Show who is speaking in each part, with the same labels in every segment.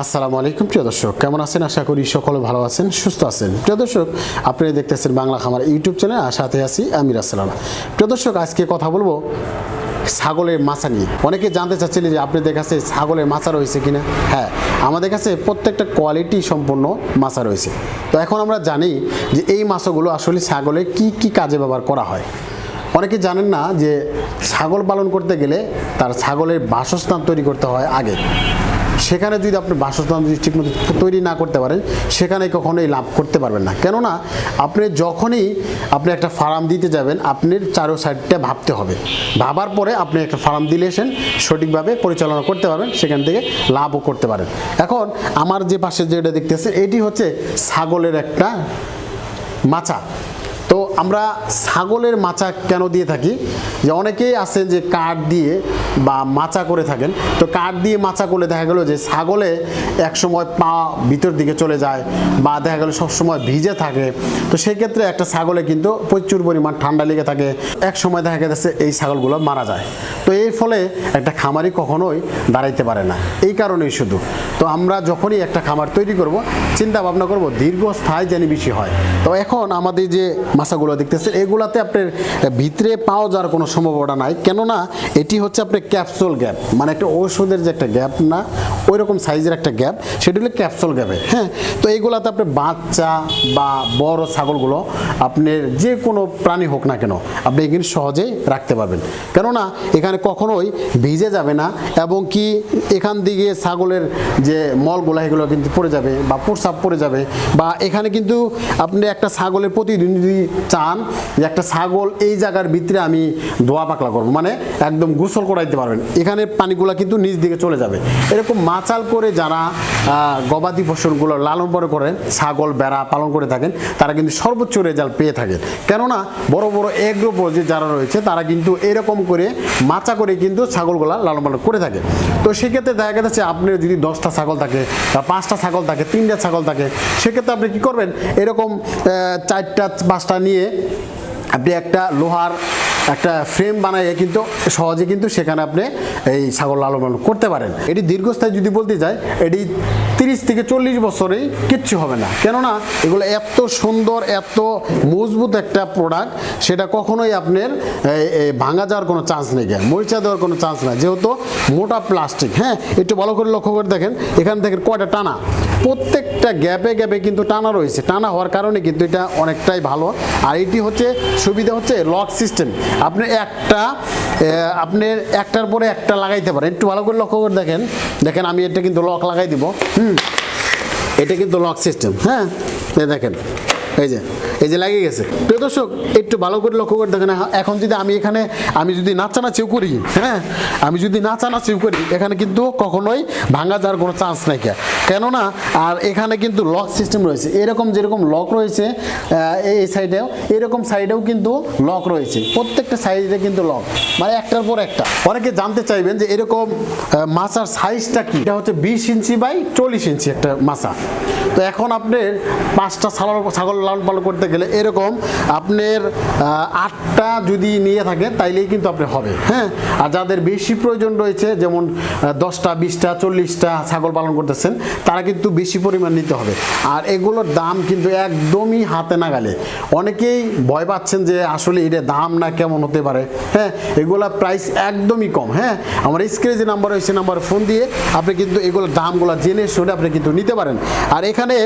Speaker 1: আসসালামু আলাইকুম, প্রিয় দর্শক। কেমন আছেন? আশা করি সকলে ভালো আছেন, সুস্থ আছেন। প্রিয় দর্শক আপনারা দেখতেছেন বাংলা খামার ইউটিউব চ্যানেল, আর সাথে আছি আমির আসসালাম। প্রিয় দর্শক, আজকে কথা বলব ছাগলের মাছা নিয়ে। অনেকে জানতে চাচ্ছিলেন যে আপনাদের কাছে ছাগলের মাছা রয়েছে কিনা? হ্যাঁ আমাদের কাছে প্রত্যেকটা কোয়ালিটি সম্পন্ন মাছা রয়েছে। তো এখন আমরা জানি যে এই মাছগুলো আসলে ছাগলের কি কি কাজে ব্যবহার করা হয়। অনেকে জানেন না যে ছাগল পালন করতে গেলে তার ছাগলের বাসস্থান তৈরি করতে হয় আগে। সেখানে যদি আপনি বাসস্থান যদি ঠিকমতো তৈরি না করতে পারেন, সেখানে কখনোই লাভ করতে পারবেন না। কেননা আপনি যখনই আপনি একটা ফার্ম দিতে যাবেন আপনার চারো সাইডটা ভাবতে হবে। ভাবার পরে আপনি একটা ফার্ম দিলে এসেন, সঠিকভাবে পরিচালনা করতে পারবেন, সেখান থেকে লাভও করতে পারেন। এখন আমার যে পাশে যেটা দেখতেছে এটি হচ্ছে ছাগলের একটা মাচা। তো আমরা ছাগলের মাচা কেন দিয়ে থাকি? যে অনেকেই আছেন যে কাঠ দিয়ে বা মাচা করে থাকেন। তো কাঠ দিয়ে মাচা করলে দেখা গেলো যে ছাগলে এক সময় পা ভিতর দিকে চলে যায় বা দেখা গেল সবসময় ভিজে থাকে। তো সেক্ষেত্রে একটা ছাগলে কিন্তু প্রচুর পরিমাণ ঠান্ডা লেগে থাকে। এক সময় দেখা গেছে এই ছাগলগুলো মারা যায়। তো এর ফলে একটা খামারি কখনোই দাঁড়াইতে পারে না। এই কারণেই শুধু। তো আমরা যখনই একটা খামার তৈরি করব, চিন্তা ভাবনা করব দীর্ঘস্থায়ী যেন বেশি হয়। তো এখন আমাদের যে মাছাগুলো দেখতেছেন, এগুলাতে আপনার ভিতরে পাওয়া যাওয়ার কোনো সম্ভাবনা নাই। কেননা এটি হচ্ছে আপনার ক্যাপসুল গ্যাপ মানে একটা ওষুধের যে একটা গ্যাপ না ওই রকম সাইজের একটা গ্যাপ সেটি হলো ক্যাপসুল গ্যাপে হ্যাঁ? তো এইগুলাতে আপনার বাচ্চা বা বড় ছাগলগুলো আপনার যে কোনো প্রাণী হোক না কেন, আপনি এগুলি সহজেই রাখতে পারবেন। কেননা এখানে কখনোই ভিজে যাবে না এবং কি এখান দিকে ছাগলের যে মলগুলো, এগুলো কিন্তু পড়ে যাবে বা প্রসাব পড়ে যাবে। বা এখানে কিন্তু আপনি একটা ছাগলের প্রতিদিন যদি চান যে একটা ছাগল এই জায়গার ভিতরে আমি ধোয়া পাকলা করব মানে একদম গোসল করাইতে পারবেন। এখানে পানিগুলো কিন্তু নিচ দিকে চলে যাবে। এরকম মাচাল করে যারা গবাদি পশুগুলো লালন পালন করে, ছাগল, বেড়া পালন করে থাকেন, তারা কিন্তু সর্বোচ্চ রেজাল্ট পেয়ে থাকেন। কেননা বড় বড় এগ্রো যে যারা রয়েছে, তারা কিন্তু এরকম করে, মাচা করে কিন্তু ছাগলগুলা লালন পালন করে থাকে। তো সেক্ষেত্রে দেখা গেছে আপনার যদি দশটা ছাগল থাকে বা পাঁচটা ছাগল থাকে, তিনটা ছাগল থাকে, সেক্ষেত্রে আপনি কি করবেন? এরকম চারটা, পাঁচটা নিয়ে আপনি একটা লোহার একটা ফ্রেম বানাইয়ে কিন্তু সহজে কিন্তু সেখানে আপনি এই ছাগল লালন পালন করতে পারেন। এটি দীর্ঘস্থায়ী যদি বলতে যাই, এটি তিরিশ থেকে চল্লিশ বছরেই কিচ্ছু হবে না। কেননা, এগুলো এত সুন্দর, এত মজবুত একটা প্রোডাক্ট সেটা কখনোই আপনার ভাঙা যাওয়ার কোনো চান্স নেই মরিচা দেওয়ার কোনো চান্স নাই। যেহেতু মোটা প্লাস্টিক হ্যাঁ? একটু ভালো করে লক্ষ্য করে দেখেন, এখান থেকে কয়টা টানা? প্রত্যেকটা গ্যাপে গ্যাপে কিন্তু টানা রয়েছে। টানা হওয়ার কারণে কিন্তু এটা অনেকটাই ভালো। আর এটি হচ্ছে, সুবিধা হচ্ছে লক সিস্টেম আপনি একটা আপনি একটার পরে একটা লাগাইতে পারেন। একটু ভালো করে লক্ষ্য করে দেখেন। দেখেন, আমি এটা কিন্তু লক লাগাই দিব। হুম। এটা কিন্তু লক সিস্টেম হ্যাঁ? দেখেন, এই যে। এই যে লাগিয়ে গেছে। প্রিয় দর্শক, একটু ভালো করে লক্ষ্য করে দেখেন এখন যদি আমি এখানে, আমি যদি নাচানাচিও করি হ্যাঁ আমি যদি নাচানাচিও করি, এখানে কিন্তু কখনোই ভাঙা যাওয়ার কোনো চান্স নাই কেননা, আর এখানে কিন্তু লক সিস্টেম রয়েছে। এরকম যেরকম লক রয়েছে এই সাইডেও এরকম সাইডেও কিন্তু লক রয়েছে। প্রত্যেকটা সাইডে কিন্তু লক মানে একটার পর একটা। অনেকে জানতে চাইবেন যে এরকম মাছার সাইজটা কি? এটা হচ্ছে বিশ ইঞ্চি বাই চল্লিশ ইঞ্চি একটা মাছা। তো এখন আপনি পাঁচটা ছাগল ছাগল লালন পালন করতে গেলে এরকম আপনার আটটা যদি নিয়ে থাকেন তাইলেই কিন্তু আপনি হবে হ্যাঁ? আর যাদের বেশি প্রয়োজন রয়েছে, যেমন দশটা, বিশটা, চল্লিশটা ছাগল পালন করতেছেন, তারা কিন্তু বেশি পরিমাণ নিতে হবে। আর এগুলোর দাম কিন্তু একদমই হাতে নাগালে অনেকেই ভয় পাচ্ছেন যে আসলে এটা দাম না কেমন হতে পারে হ্যাঁ? এগুলা প্রাইস একদমই কম হ্যাঁ? আমার স্ক্রিনে যে নাম্বার হয়েছে নাম্বারে ফোন দিয়ে আপনি কিন্তু এগুলোর দামগুলো জেনে শুনে আপনি কিন্তু নিতে পারেন। আর এখানে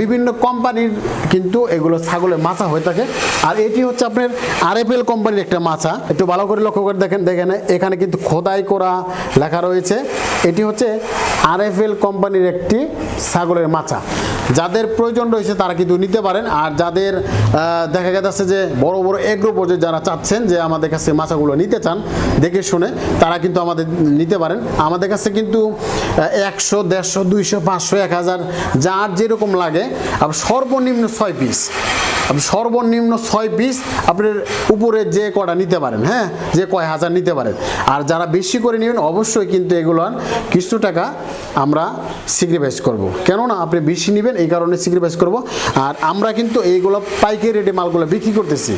Speaker 1: বিভিন্ন কোম্পানির কিন্তু এগুলো ছাগলের মাছা হয়ে থাকে। আর এটি হচ্ছে আপনার আরএফএল কোম্পানির একটা মাছা। একটু ভালো করে লক্ষ্য করে দেখেন দেখেন। এখানে কিন্তু খোদাই করা লেখা রয়েছে। এটি হচ্ছে আরএফএল কোম্পানির একটি ছাগলের মাছা। যাদের প্রয়োজন রয়েছে তারা কিন্তু নিতে পারেন। আর যাদের দেখা গেছে যে বড় বড় এগ্রো পর্যায়ে যারা চাচ্ছেন যে আমাদের কাছে মাছাগুলো নিতে চান, দেখে শুনে তারা কিন্তু আমাদের নিতে পারেন। আমাদের কাছে কিন্তু একশো, দেড়শো, দুইশো, পাঁচশো, এক হাজার, যার যেরকম লাগে। আর সর্বনিম্ন ছয় পিস আপনি সর্বনিম্ন ছয় পিস আপনার উপরে যে কটা নিতে পারেন হ্যাঁ? যে কয় হাজার নিতে পারেন। আর যারা বেশি করে নেবেন, অবশ্যই কিন্তু এগুলোর কিছু টাকা আমরা স্যাক্রিফাইস করব। কেননা আপনি বেশি নেবেন, এই কারণে স্যাক্রিফাইস করব। আর আমরা কিন্তু এইগুলো পাইকারি রেটে মালগুলো বিক্রি করতেছি।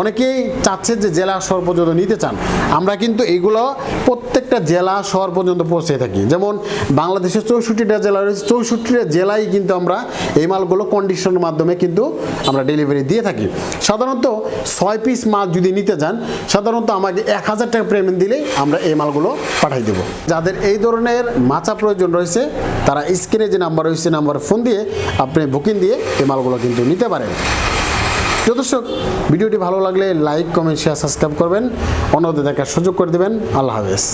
Speaker 1: অনেকেই চাচ্ছে যে জেলা শহর পর্যন্ত নিতে চান। আমরা কিন্তু এগুলো প্রত্যেকটা জেলা শহর পর্যন্ত পৌঁছে থাকি। যেমন বাংলাদেশের চৌষট্টিটা জেলা রয়েছে, চৌষট্টিটা জেলায় কিন্তু আমরা এই মালগুলো কন্ডিশনের মাধ্যমে কিন্তু আমরা ডেলিভারি দিয়ে থাকি। সাধারণত ছয় পিস মাল যদি নিতে যান, সাধারণত আমাকে এক হাজার টাকা পেমেন্ট দিলেই আমরা এই মালগুলো পাঠিয়ে দেবো। যাদের এই ধরনের মাচা প্রয়োজন রয়েছে, তারা স্ক্রিনে যে নাম্বার রয়েছে নাম্বারে ফোন দিয়ে আপনি বুকিং দিয়ে এই মালগুলো কিন্তু নিতে পারেন। প্রিয় দর্শক, ভিডিওটি ভালো লাগলে লাইক কমেন্ট শেয়ার সাবস্ক্রাইব করবেন। অন্যদের দেখার সুযোগ করে দেবেন। আল্লাহ হাফেজ।